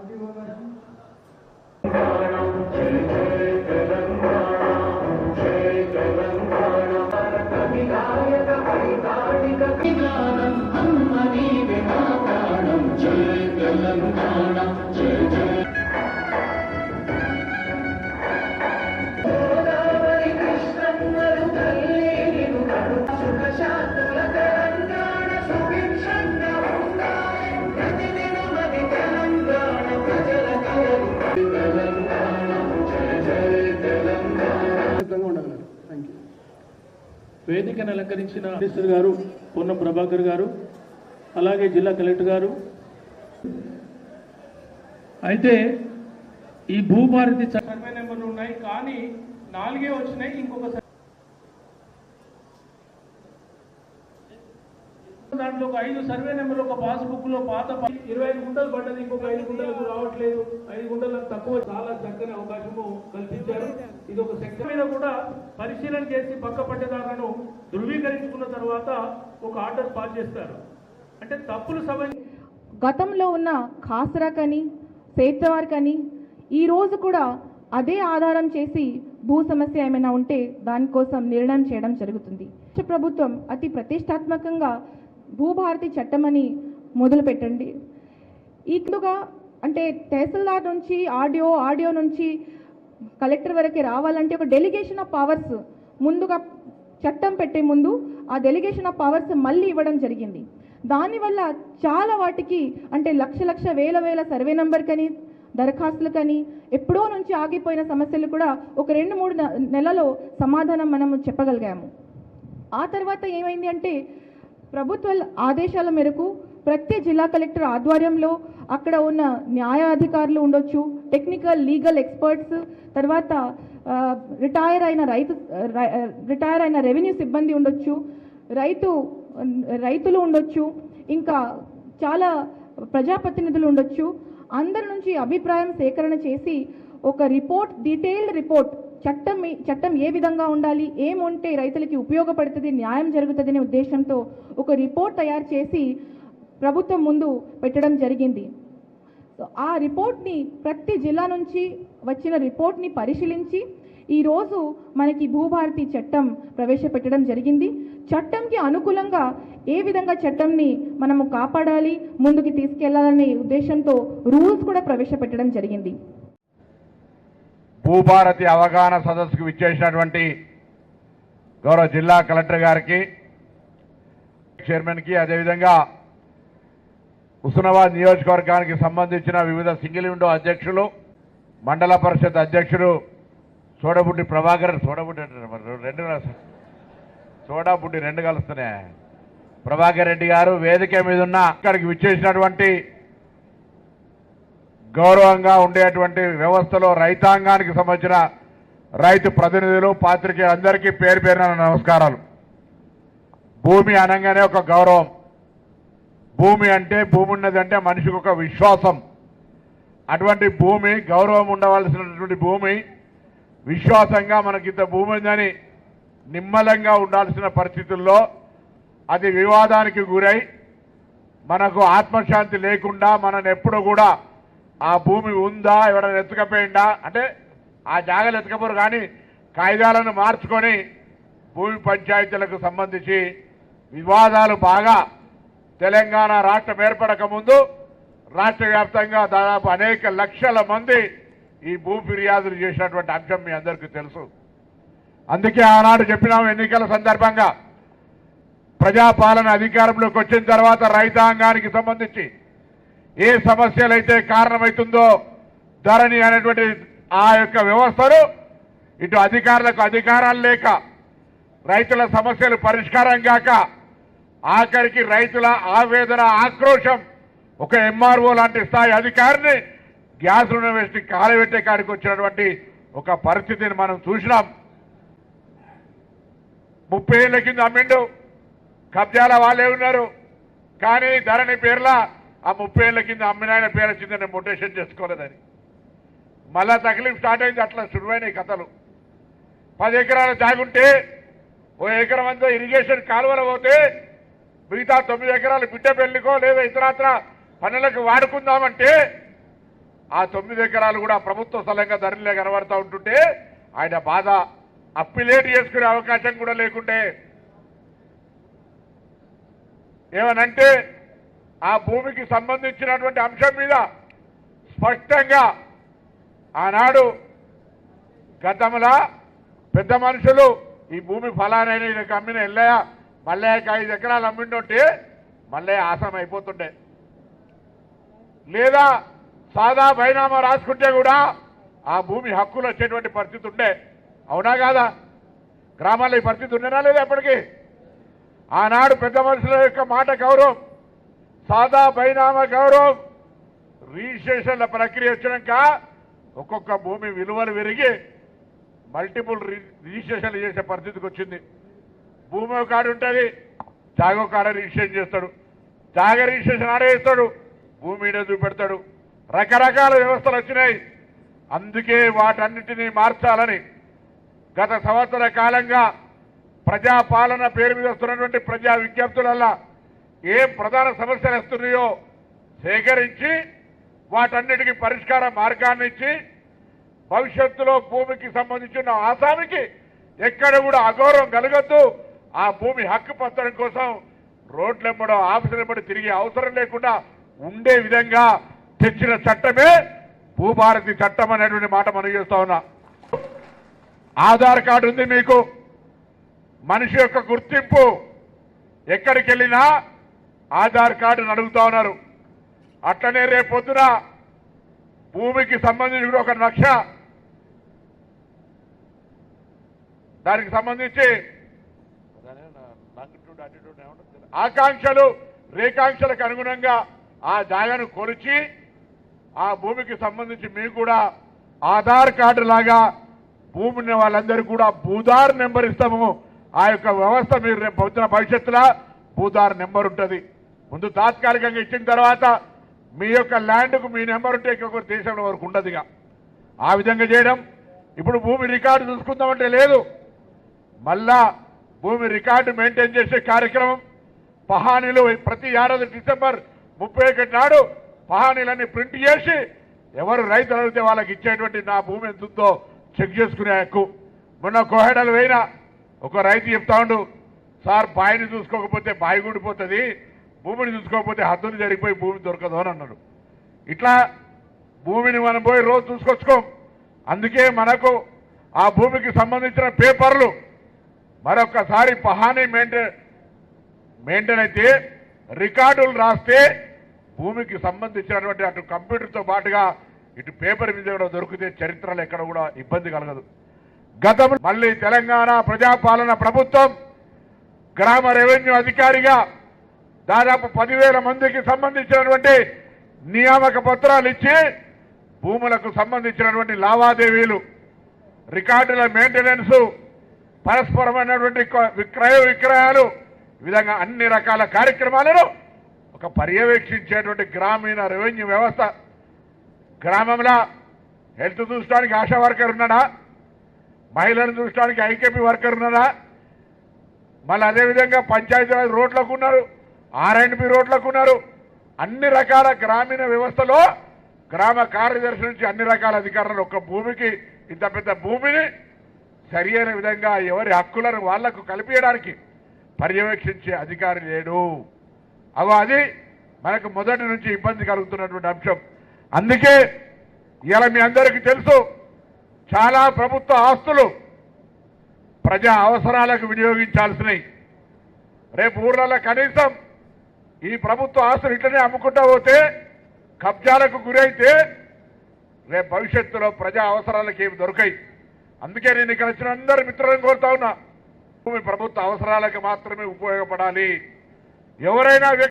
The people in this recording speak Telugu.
어디 보면 వేదికను అలంకరించిన మినిస్టర్ గారు పొన్నం ప్రభాకర్ గారు అలాగే జిల్లా కలెక్టర్ గారు. అయితే ఈ భూభారతి సర్వే నెంబర్లు ఉన్నాయి కానీ నాలుగే వచ్చినాయి ఇంకొక సర్వే- దాంట్లో ఒక ఐదు సర్వే నెంబర్ ఒక పాస్బుక్లో పాత ఇరవై ఐదు గుంటలు పడ్డది ఇంకొక ఐదు గుంటలకు రావట్లేదు. ఐదు గుంటలకు తక్కువ చాలా చక్కని అవకాశము కల్పించారు. ఇది ఒక శక్తి మీద కూడా పరిశీలన చేసి పక్క పట్టేదారులను ధృవీకరించుకున్న తర్వాత ఒక ఆర్డర్ పాస్ చేస్తారు. అంటే తప్పులు సభ గతంలో ఉన్న ఖాసరా కానీ సేత్రవార్ కానీ ఈ రోజు కూడా అదే ఆధారం చేసి భూ సమస్య ఏమైనా ఉంటే దానికోసం నిర్ణయం చేయడం జరుగుతుంది. రాష్ట్ర ప్రభుత్వం అతి ప్రతిష్టాత్మకంగా భూభారతి చట్టం అని మొదలు పెట్టండి అంటే తహసీల్దార్ నుంచి ఆడియో ఆడియో నుంచి కలెక్టర్ వరకు రావాలంటే ఒక డెలిగేషన్ ఆఫ్ పవర్స్ ముందుగా చట్టం పెట్టే ముందు ఆ డెలిగేషన్ ఆఫ్ పవర్స్ మళ్ళీ ఇవ్వడం జరిగింది. దానివల్ల చాలా వాటికి అంటే లక్ష లక్ష వేల వేల సర్వే నెంబర్ కని దరఖాస్తులు కానీ ఎప్పుడో నుంచి ఆగిపోయిన సమస్యలు కూడా ఒక రెండు మూడు నెలలో సమాధానం మనము చెప్పగలిగాము. ఆ తర్వాత ఏమైంది అంటే ప్రభుత్వ ఆదేశాల మేరకు ప్రతి జిల్లా కలెక్టర్ ఆధ్వర్యంలో అక్కడ ఉన్న న్యాయాధికారులు ఉండొచ్చు టెక్నికల్ లీగల్ ఎక్స్పర్ట్స్ తర్వాత రిటైర్ అయిన రైతు రిటైర్ అయిన రెవెన్యూ సిబ్బంది ఉండొచ్చు రైతు రైతులు ఉండొచ్చు ఇంకా చాలా ప్రజాప్రతినిధులు ఉండొచ్చు. అందరి నుంచి అభిప్రాయం సేకరణ చేసి ఒక రిపోర్ట్ డీటెయిల్డ్ రిపోర్ట్ చట్టం చట్టం ఏ విధంగా ఉండాలి? ఏముంటే రైతులకి ఉపయోగపడుతుంది న్యాయం జరుగుతుందనే ఉద్దేశంతో ఒక రిపోర్ట్ తయారు చేసి ప్రభుత్వం ముందు పెట్టడం జరిగింది. సో ఆ రిపోర్ట్ని ప్రతి జిల్లా నుంచి వచ్చిన రిపోర్ట్ని పరిశీలించి ఈరోజు మనకి భూభారతి చట్టం ప్రవేశపెట్టడం జరిగింది. చట్టంకి అనుకూలంగా ఏ విధంగా చట్టంని మనము కాపాడాలి ముందుకు తీసుకెళ్ళాలనే ఉద్దేశంతో రూల్స్ కూడా ప్రవేశపెట్టడం జరిగింది. భూభారతి అవగాహన సదస్సుకు విచ్చేసినటువంటి గౌరవ జిల్లా కలెక్టర్ గారికి చైర్మన్కి అదేవిధంగా హుస్నాబాద్ నియోజకవర్గానికి సంబంధించిన వివిధ సింగిల్ విండో అధ్యక్షులు మండల పరిషత్ అధ్యక్షుడు చోడబుడ్డి ప్రభాకర్ చోడబుడ్డి రెండు చోడబుడ్డి రెండు కలుస్తున్నాయి. ప్రభాకర్ రెడ్డి గారు వేదిక మీద ఉన్న అక్కడికి విచ్చేసినటువంటి గౌరవంగా ఉండేటువంటి వ్యవస్థలో రైతాంగానికి సంబంధించిన రైతు ప్రతినిధులు పాత్రికే అందరికీ పేరు పేరున నమస్కారాలు. భూమి అనగానే ఒక గౌరవం. భూమి అంటే భూమి ఉన్నదంటే మనిషికి ఒక విశ్వాసం. అటువంటి భూమి గౌరవం ఉండవలసినటువంటి భూమి విశ్వాసంగా మనకింత భూమి ఉందని నిమ్మలంగా ఉండాల్సిన పరిస్థితుల్లో అది వివాదానికి గురై మనకు ఆత్మశాంతి లేకుండా మనని ఎప్పుడు కూడా ఆ భూమి ఉందా? ఎవరైనా ఎత్తుకపోయిందా? అంటే ఆ జాగాలు ఎత్తుకపోరు కానీ కాయిదాలను మార్చుకొని భూమి పంచాయతీలకు సంబంధించి వివాదాలు బాగా తెలంగాణ రాష్ట్రం ఏర్పడక ముందు రాష్ట్ర వ్యాప్తంగా దాదాపు అనేక లక్షల మంది ఈ భూ ఫిర్యాదులు చేసినటువంటి అంశం మీ అందరికీ తెలుసు. అందుకే ఆనాడు చెప్పినాము ఎన్నికల సందర్భంగా ప్రజాపాలన అధికారంలోకి వచ్చిన తర్వాత రైతాంగానికి సంబంధించి ఏ సమస్యలైతే కారణమవుతుందో ధరణి అనేటువంటి ఆ యొక్క వ్యవస్థను ఇటు అధికారులకు అధికారాలు లేక రైతుల సమస్యలు పరిష్కారం కాక ఆఖరికి రైతుల ఆవేదన ఆక్రోశం ఒక ఎంఆర్ఓ లాంటి స్థాయి అధికారిని గ్యాస్ యూనివర్సిటీ కాలబెట్టే కాడికి వచ్చినటువంటి ఒక పరిస్థితిని మనం చూసినాం. ముప్పై ఏళ్ళ కింద అమ్మిండు. కబ్జాల వాళ్ళే ఉన్నారు. కానీ ధరణి పేర్ల ఆ ముప్పై ఏళ్ళ కింద అమ్మినాయన పేరు వచ్చింది నేను మొటేషన్ చేసుకోలేదని. మళ్ళా తగిలింపు స్టార్ట్ అయింది అట్లా సులువైన కథలు. పది ఎకరాల తాగుంటే ఓ ఎకరం అంతా ఇరిగేషన్ కాలువలు పోతే మిగతా తొమ్మిది ఎకరాలు బిడ్డ పెళ్ళికో లేదా ఇతరాత్ర పనులకు వాడుకుందామంటే ఆ తొమ్మిది ఎకరాలు కూడా ప్రభుత్వ స్థలంగా ధరలే కనబడతా ఉంటుంటే ఆయన బాధ అప్పిలేట్ చేసుకునే అవకాశం కూడా లేకుంటే ఏమనంటే ఆ భూమికి సంబంధించినటువంటి అంశం మీద స్పష్టంగా ఆనాడు గతంలో పెద్ద మనుషులు ఈ భూమి ఫలానైన ఈయనకు అమ్మిన ఎల్లయ్య మల్లయ్యకి ఐదు ఎకరాలు అమ్మిండుంటే మల్లయ్య ఆసం అయిపోతుండే లేదా సాదా బైనామా రాసుకుంటే కూడా ఆ భూమి హక్కులు వచ్చేటువంటి పరిస్థితి ఉండే. అవునా కాదా? గ్రామాల్లో ఈ పరిస్థితి ఉండేనా లేదా ఎప్పటికీ ఆనాడు పెద్ద మనుషుల యొక్క మాట గౌరవం సాదా పరిణామ గౌరవం. రిజిస్ట్రేషన్ల ప్రక్రియ వచ్చినాక ఒక్కొక్క భూమి విలువలు పెరిగి మల్టిపుల్ రి- రిజిస్ట్రేషన్లు చేసే పరిస్థితికి వచ్చింది. భూమి ఒక కాడ ఉంటుంది జాగ ఒక కాడ రిజిస్ట్రేషన్ చేస్తాడు. జాగ రిజిస్ట్రేషన్ ఆడేస్తాడు భూమి ఈడ చూపెడతాడు. రకరకాల వ్యవస్థలు వచ్చినాయి. అందుకే వాటన్నిటినీ మార్చాలని గత సంవత్సర కాలంగా ప్రజాపాలన పేరు మీద వస్తున్నటువంటి ప్రజా విజ్ఞప్తులల్లా ఏ ప్రధాన సమస్యలు వస్తున్నాయో సేకరించి వాటన్నిటికీ పరిష్కార మార్గాన్ని ఇచ్చి భవిష్యత్తులో భూమికి సంబంధించిన ఆసామికి ఎక్కడ కూడా అగౌరవం కలగద్దు. ఆ భూమి హక్కు పత్రం కోసం ఆఫీసులు ఆఫీసులెంబడి తిరిగే అవసరం లేకుండా ఉండే విధంగా తెచ్చిన చట్టమే భూభారతి చట్టం అనేటువంటి మాట మనం చేస్తా ఉన్నా. ఆధార్ కార్డు ఉంది మీకు. మనిషి యొక్క గుర్తింపు ఎక్కడికి వెళ్ళినా ఆధార్ కార్డును అడుగుతా ఉన్నారు. అట్లనే రేపు పొద్దున భూమికి సంబంధించి కూడా ఒక లక్ష దానికి సంబంధించి ఆకాంక్షలు రేకాంక్షలకు అనుగుణంగా ఆ జాగాను కొలిచి ఆ భూమికి సంబంధించి మీకు కూడా ఆధార్ కార్డు లాగా భూమిని వాళ్ళందరూ కూడా భూదార్ నెంబర్ ఇస్తాము. ఆ యొక్క వ్యవస్థ మీరు రేపు భవిష్యత్తులో భూదార్ నెంబర్ ఉంటుంది. ముందు తాత్కాలికంగా ఇచ్చిన తర్వాత మీ యొక్క ల్యాండ్కు మీ నెంబర్ ఉంటే ఇంకొకరు దేశంలో వరకు ఉండదుగా. ఆ విధంగా చేయడం. ఇప్పుడు భూమి రికార్డు చూసుకుందామంటే లేదు. మళ్ళా భూమి రికార్డు మెయింటైన్ చేసే కార్యక్రమం. పహానీలు ప్రతి ఏడాది డిసెంబర్ ముప్పై ఒకటి నాడు పహానీలన్నీ ప్రింట్ చేసి ఎవరు రైతులు అడిగితే వాళ్ళకి ఇచ్చేటువంటి నా భూమి ఎంత ఉందో చెక్ చేసుకునే హక్కు. మొన్న కోహెడలు వేయినా ఒక రైతు చెప్తా ఉండు సార్ బాయిని చూసుకోకపోతే బాయి గుడిపోతుంది. భూమిని చూసుకోకపోతే హద్దుని జరిగిపోయి భూమి దొరకదు అని అన్నాడు. ఇట్లా భూమిని మనం పోయి రోజు చూసుకొచ్చుకోం. అందుకే మనకు ఆ భూమికి సంబంధించిన పేపర్లు మరొకసారి పహానీ మెయింటైన్ మెయింటైన్ అయితే రికార్డులు రాస్తే భూమికి సంబంధించినటువంటి అటు కంప్యూటర్తో పాటుగా ఇటు పేపర్ మీద కూడా దొరికితే చరిత్రలు ఎక్కడ కూడా ఇబ్బంది కలగదు. గతంలో మళ్ళీ తెలంగాణ ప్రజాపాలన ప్రభుత్వం గ్రామ రెవెన్యూ అధికారిగా దాదాపు పదివేల మందికి సంబంధించినటువంటి నియామక పత్రాలు ఇచ్చి భూములకు సంబంధించినటువంటి లావాదేవీలు రికార్డుల మెయింటెనెన్స్ పరస్పరమైనటువంటి విక్రయ విక్రయాలు ఈ విధంగా అన్ని రకాల కార్యక్రమాలను ఒక పర్యవేక్షించేటువంటి గ్రామీణ రెవెన్యూ వ్యవస్థ. గ్రామంలో హెల్త్ చూసడానికి ఆశా వర్కర్ ఉన్నాడా? మహిళలను చూసడానికి ఐకేపీ వర్కర్ ఉన్నాడా? మళ్ళీ అదేవిధంగా పంచాయతీరాజ్ రోడ్లకు ఉన్నారు. ఆర్ఎండ్బి రోడ్లకు ఉన్నారు. అన్ని రకాల గ్రామీణ వ్యవస్థలో గ్రామ కార్యదర్శి నుంచి అన్ని రకాల అధికారులు ఒక భూమికి ఇంత పెద్ద భూమిని సరి అయిన విధంగా ఎవరి హక్కులను వాళ్ళకు కలిపియడానికి పర్యవేక్షించే అధికారి లేడు. అగో అది మనకు మొదటి నుంచి ఇబ్బంది కలుగుతున్నటువంటి అంశం. అందుకే ఇలా మీ అందరికీ తెలుసు చాలా ప్రభుత్వ ఆస్తులు ప్రజా అవసరాలకు వినియోగించాల్సినవి. రేపు ఊర్లలో కనీసం ఈ ప్రభుత్వ ఆస్తులు ఇట్లనే అమ్ముకుంటా పోతే కబ్జాలకు గురైతే రేపు భవిష్యత్తులో ప్రజా అవసరాలకు ఏమి దొరకాయి. అందుకే నేను ఇక్కడ వచ్చిన అందరి మిత్రులను కోరుతా ఉన్నా భూమి ప్రభుత్వ అవసరాలకు మాత్రమే ఉపయోగపడాలి. ఎవరైనా వ్యక్తి